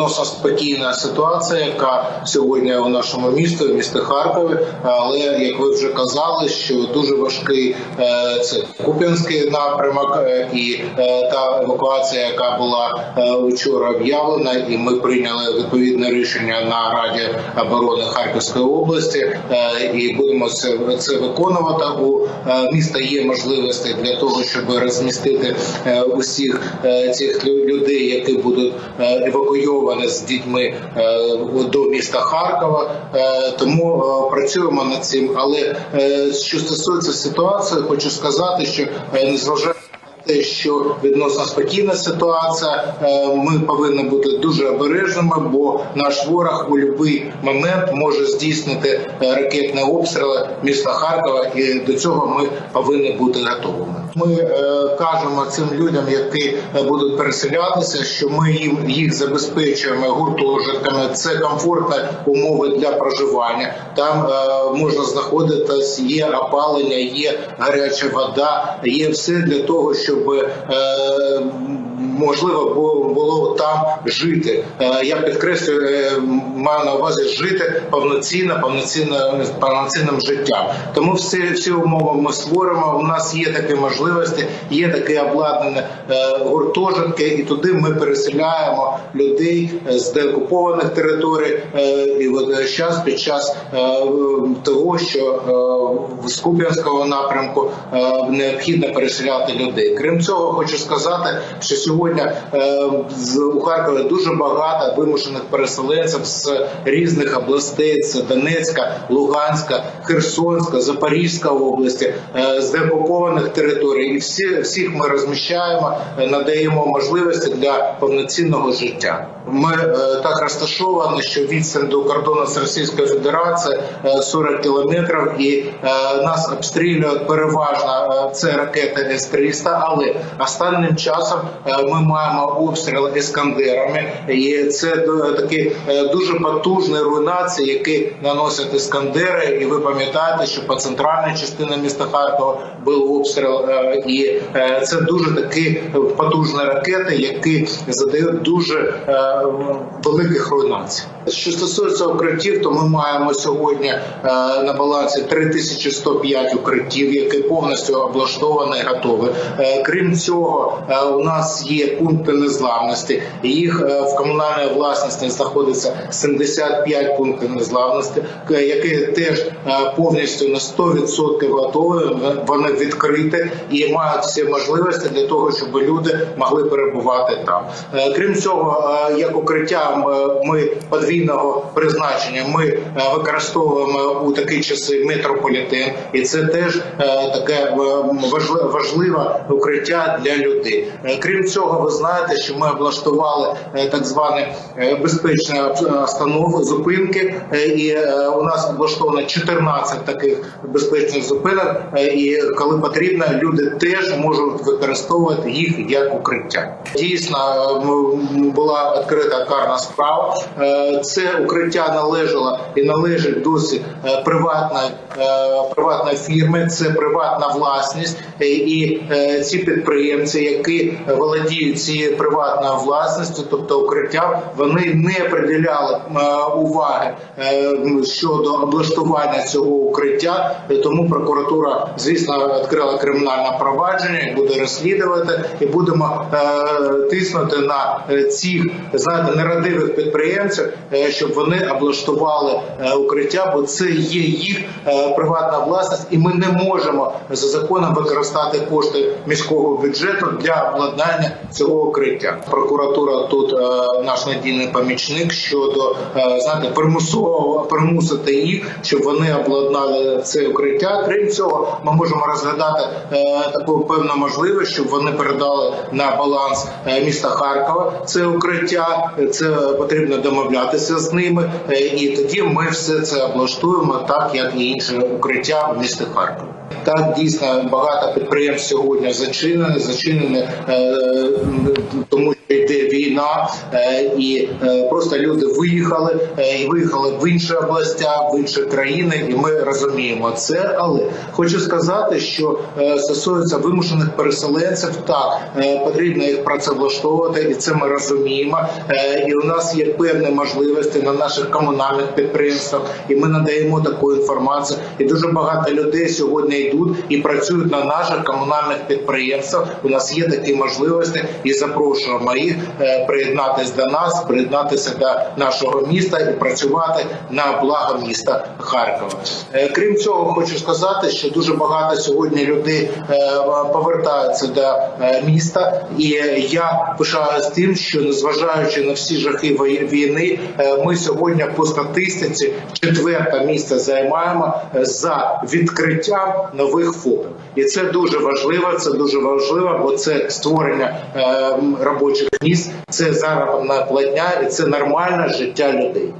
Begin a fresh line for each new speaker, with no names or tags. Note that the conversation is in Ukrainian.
відносно спокійна ситуація, яка сьогодні у нашому місті, в місті Харкові. Але як ви вже казали, що дуже важкий е, це Куп'янський напрямок е, і е, та евакуація, яка була вчора об'явлена, і ми прийняли відповідне рішення на Раді оборони Харківської області, і будемо це, це виконувати. У е, міста є можливості для того, щоб розмістити е, усіх е, цих людей, які будуть евакуйовані з дітьми до міста Харкова. Тому працюємо над цим. Але що стосується ситуації, хочу сказати, що незважаючи те, що відносно спокійна ситуація, е, ми повинні бути дуже обережними, бо наш ворог у будь-який момент може здійснити е, ракетні обстріли міста Харкова, і до цього ми повинні бути готовими. Ми е, кажемо цим людям, які е, будуть переселятися, що ми їм їх забезпечуємо гуртожитками. Це комфортні умови для проживання. Там е, можна знаходитись, є опалення, є гаряча вода, є все для того, щоб е, можливо було там жити. Е, Я підкреслюю, е, маю на увазі жити повноцінно, повноцінно повноцінним життям. Тому всі, всі умови ми створимо. У нас є такі можливості, є таке обладнане е, гуртожитки, і туди ми переселяємо людей з деокупованих територій. І зараз під час того, що з Куп'янського напрямку необхідно переселяти людей. Крім цього, хочу сказати, що сьогодні е, з у Харкові дуже багато вимушених переселенців з різних областей: це Донецька, Луганська, Херсонська, Запорізька області, е, з деокупованих територій. І всі всіх ми розміщаємо, е, надаємо можливості для повноцінного життя. Ми так розташовані, що відстань до кордону з Російською Федерацією е, 40 кілометрів, і нас обстрілюють переважно це ракети С-300, але останнім часом ми маємо обстріли ескандерами, і це такі е, дуже потужні руйнації, які наносять ескандери. І ви пам'ятаєте, що по центральній частині міста Харкова був обстріл, е, і е, це дуже такі потужні ракети, які задають дуже великих руйнацій. Що стосується укриттів, то ми маємо сьогодні на балансі 3105 укриттів, які повністю облаштовані і готові. Крім цього, у нас є пункти незламності. Їх е, в комунальній власності знаходиться 75 пунктів незламності, які теж е, повністю на 100% готові. Вони відкриті і мають всі можливості для того, щоб люди могли перебувати там. Е, Крім цього, як укриття ми подвійного призначення ми використовуємо у такі часи метрополітен, і це теж таке важливе укриття для людей. Крім цього, ви знаєте, що ми облаштували е, так звані е, безпечні останови, зупинки, е, і е, у нас облаштовано 14 таких безпечних зупинок. І коли потрібно, люди теж можуть використовувати їх як укриття. Дійсно, була відкрита карна справа. Це укриття належало і належить досі приватної приватної фірми. Це приватна власність, і ці підприємці, які володіють цією приватною власністю, тобто укриття, вони не приділяли е, уваги е, щодо облаштування цього укриття. Тому прокуратура, звісно, відкрила кримінальне провадження, буде розслідувати, і будемо е, тиснути на цих знаєте нерадивих підприємців, щоб вони облаштували укриття, бо це є їх приватна власність, і ми не можемо за законом використати кошти міського бюджету для обладнання цього укриття. Прокуратура тут е, наш надійний помічник щодо е, знаєте, примусового примусити їх, щоб вони обладнали це укриття. Крім цього, ми можемо розглядати е, таку певну можливість, щоб вони передали на баланс міста Харкова це укриття. Це потрібно домовлятися з ними, і тоді ми все це облаштуємо так, як і інше укриття в місті Харкова. Так дійсно багато підприємств сьогодні зачинені, зачинені, е, тому що йде війна. е, і е, просто люди виїхали е, і виїхали в інші області, в інші країни, і ми розуміємо це. Але хочу сказати, що стосується вимушених переселенців, так потрібно їх працевлаштовувати, і це ми розуміємо. І у нас є певні можливості на наших комунальних підприємствах, і ми надаємо таку інформацію. І дуже багато людей сьогодні йдуть і працюють на наших комунальних підприємствах. У нас є такі можливості, і запрошуємо їх приєднатися до нас, приєднатися до нашого міста і працювати на благо міста Харкова. Е, Крім цього, хочу сказати, що дуже багато сьогодні людей е, повертаються до е, міста, і я пишаюсь тим, що незважаючи на всі жахи війни, ми сьогодні по статистиці четверте місце займаємо за відкриттям нових ФОПів. І це дуже важливо. Це дуже важливо, бо це створення робочих місць, це заробітна платня і це нормальне життя людей.